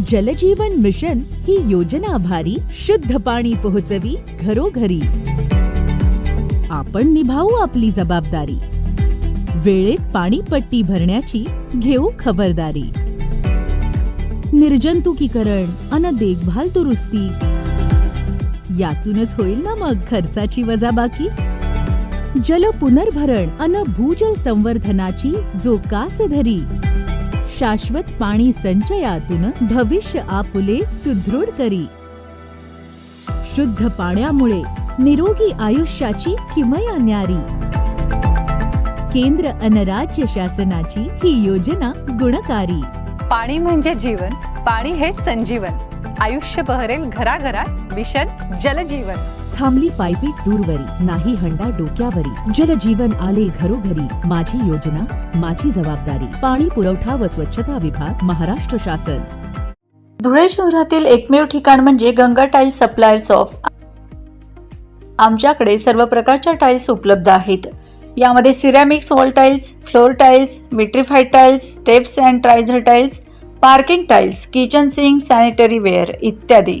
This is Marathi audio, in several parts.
जलजीवन मिशन ही योजना भारी शुद्ध पाणी पोहोचवी घरोघरी. आपण निभावू आपली जबाबदारी. वेळेत पाणीपट्टी भरण्याची घेऊ खबरदारी. निर्जंतुकीकरण अन देखभाल दुरुस्ती. यातूनच होईल ना मग खर्चाची वजाबाकी? जल पुनर्भरण अन भूजल संवर्धनाची जो कास धरी शाश्वत पाणी संचयातून भविष्य आपुले सुदृढ करी. शुद्ध पाण्यामुळे निरोगी आयुष्याची किमया न्यारी. केंद्र अन राज्य शासनाची ही योजना गुणकारी. पाणी म्हणजे जीवन पाणी हे संजीवन. आयुष्य बहरेल घराघरात मिशन जलजीवन. थांबली पायपीट दूरवरी नाही हंडा डोक्यावरी. जलजीवन आले घरोघरी. माझी योजना माझी जबाबदारी. पाणी पुरवठा व स्वच्छता विभाग महाराष्ट्र शासन. धुळे शहरातील एकमेव ठिकाण म्हणजे गंगा टाईल्स सप्लायर्स ऑफ. आमच्याकडे सर्व प्रकारच्या टाईल्स उपलब्ध आहेत. यामध्ये ceramics wall tiles floor tiles vitrified tiles steps and riser tiles parking tiles kitchen sink sanitary ware इत्यादी.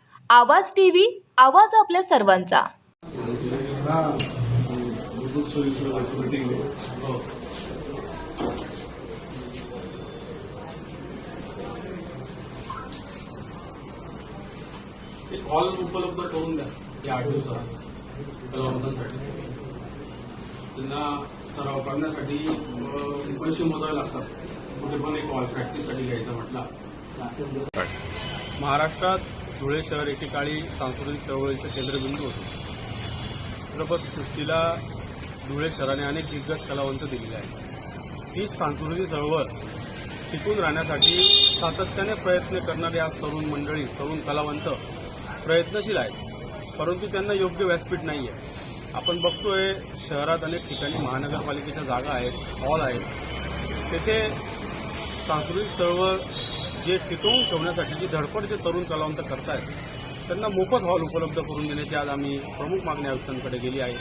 Awaaz TV आवाज आपल्या सर्वांचा. हॉल उपलब्ध करून द्या या आठ दिवसात कलावंतांसाठी. त्यांना सराव करण्यासाठी पैसे मोजावे लागतात. कुठे पण एक हॉल प्रॅक्टिससाठी घ्यायचा म्हटला. महाराष्ट्रात धुळे शहर एकेकाळी सांस्कृतिक चळवळीचं केंद्रबिंदू होतं. चित्रपट सृष्टीला धुळे शहराने अनेक दिग्गज कलावंत दिलेले आहेत. ही सांस्कृतिक चळवळ टिकून राहण्यासाठी सातत्याने प्रयत्न करणारी आज तरुण मंडळी तरुण कलावंत प्रयत्नशील आहेत. परंतु त्यांना योग्य व्यासपीठ नाही आहे आपण बघतोय शहरात अनेक ठिकाणी महानगरपालिकेच्या जागा आहेत हॉल आहेत. तेथे सांस्कृतिक चळवळ जे टिकवून ठेवण्यासाठी जी धडपड जे तरुण कलावंत करतायत त्यांना मोफत हॉल उपलब्ध करून देण्याची आज आम्ही प्रमुख मागणी आयुक्तांकडे गेली आहे.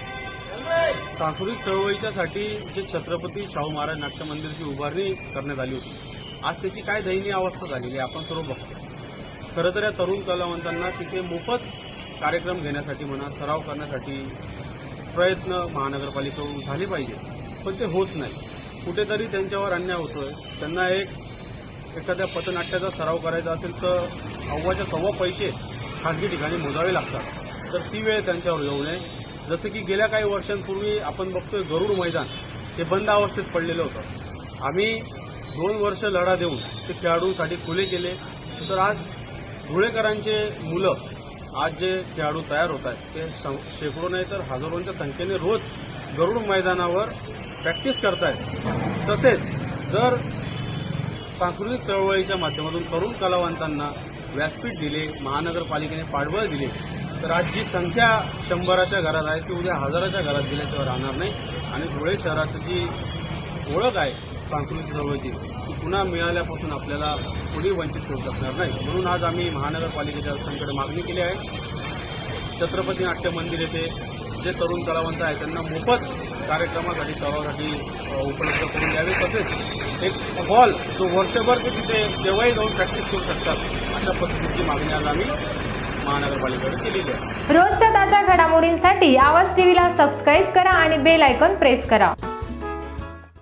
सांस्कृतिक चळवळीच्यासाठी जे छत्रपती शाहू महाराज नाट्य मंदिरची उभारणी करण्यात आली होती आज त्याची काय दयनीय अवस्था झालेली आहे आपण सर्व बघतो. खरं तर या तरुण कलावंतांना तिथे मोफत कार्यक्रम घेण्यासाठी म्हणा सराव करण्यासाठी प्रयत्न महानगरपालिकेकडून झाले पाहिजे पण ते होत नाही. कुठेतरी त्यांच्यावर अन्याय होतोय. त्यांना एक एखाद्या पथनाट्याचा सराव करायचा असेल तर अव्वाच्या सव्वा पैसे खाजगी ठिकाणी मोजावे लागतात. तर ती वेळ त्यांच्यावर येऊ नये. जसं की गेल्या काही वर्षांपूर्वी आपण बघतोय गरुड मैदान हे बंद अवस्थेत पडलेलं होतं. आम्ही दोन वर्ष लढा देऊन ते खेळाडूंसाठी खुले केले. तर आज धुळेकरांचे मुलं आज जे खेळाडू तयार होत आहेत ते सं- शेकडो नाही तर हजारोंच्या संख्येने रोज गरुड मैदानावर प्रॅक्टिस करतायत. तसेच जर सांस्कृतिक चळवळीच्या माध्यमातून तरुण कलावंतांना व्यासपीठ दिले महानगरपालिकेने पाठबळ दिले. तर आज जी संख्या शंभराच्या घरात आहे ती उद्या हजाराच्या घरात गेल्याशिवाय राहणार नाही. आणि धुळे शहराची जी ओळख आहे सांस्कृतिक चळवळीची ती पुन्हा मिळाल्यापासून आपल्याला कोणी वंचित ठेवू शकणार नाही. म्हणून आज आम्ही महानगरपालिकेच्या आयुक्तांकडे मागणी केली आहे. छत्रपती नाट्य मंदिर येथे जे तरुण कलावंत आहेत त्यांना मोफत कार्यक्रमासाठी सरावासाठी उपलब्ध करून द्यावे. तसेच एक हॉल जो वर्षभर ते तिथे केव्हाही जाऊन प्रॅक्टिस करू शकतात अशा पद्धतीची मागणी आज आम्ही महानगरपालिकेने केलेली आहे. रोजच्या ताज्या घडामोडींसाठी आवाज टीव्हीला सबस्क्राईब करा आणि बेल आयकॉन प्रेस करा.